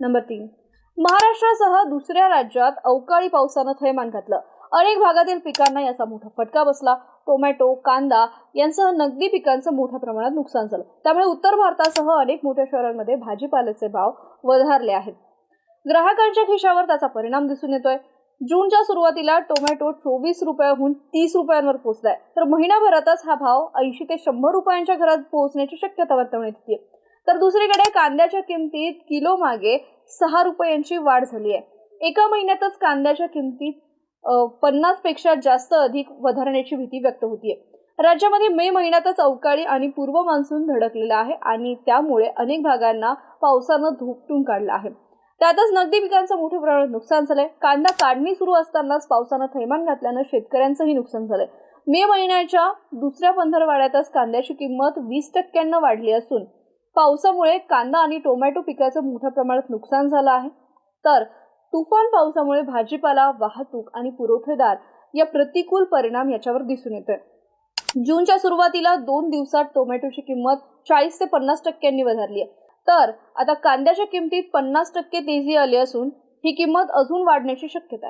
Number तीन. महाराष्ट्रासह दुसऱ्या राज्यात अवकाळी पावसानं थैमान घातलं. अनेक भागातील पिकांना याचा मोठा फटका बसला. टोमॅटो कांदा यांसह नगदी पिकांचं मोठ्या प्रमाणात नुकसान झालं. त्यामुळे उत्तर भारतासह अनेक मोठ्या शहरांमध्ये भाजीपाल्याचे भाव वधारले आहेत. ग्राहकांच्या खिशावर त्याचा परिणाम दिसून येतोय. जूनच्या सुरुवातीला टोमॅटो चोवीस रुपयाहून तीस रुपयांवर पोहोचलाय. तर महिनाभरातच हा भाव ऐंशी ते शंभर रुपयांच्या घरात पोहोचण्याची शक्यता वर्तवण्यात येते. तर दुसरीकडे कांद्याच्या किमतीत किलो मागे सहा रुपयांची वाढ झाली आहे. एका महिन्यातच कांद्याच्या किमतीत पन्नासपेक्षा जास्त अधिक वधारण्याची भीती व्यक्त होतीये. राज्यामध्ये मे महिन्यातच अवकाळी आणि पूर्व मान्सून धडकलेला आहे आणि त्यामुळे अनेक भागांना पावसानं धुपटून काढलं आहे. त्यातच नगदी पिकांचं मोठ्या प्रमाणात नुकसान झालंय. कांदा काढणी सुरू असतानाच पावसानं थैमान घातल्यानं शेतकऱ्यांचंही नुकसान झालंय. मे महिन्याच्या दुसऱ्या पंधरवाड्यातच कांद्याची किंमत वीस टक्क्यांना वाढली असून पावसामुळे कांदा आणि टोमॅटो पिकाचं मोठ्या प्रमाणात नुकसान झालं आहे. तर तुफान पावसामुळे भाजीपाला वाहतूक आणि पुरवठेदार या प्रतिकूल परिणाम याच्यावर दिसून येतोय. जूनच्या सुरुवातीला दोन दिवसात टोमॅटोची किंमत चाळीस ते पन्नास टक्क्यांनी वधारली आहे. तर आता कांद्याच्या किमतीत पन्नास टक्के तेजी आली असून ही किंमत अजून वाढण्याची शक्यता आहे.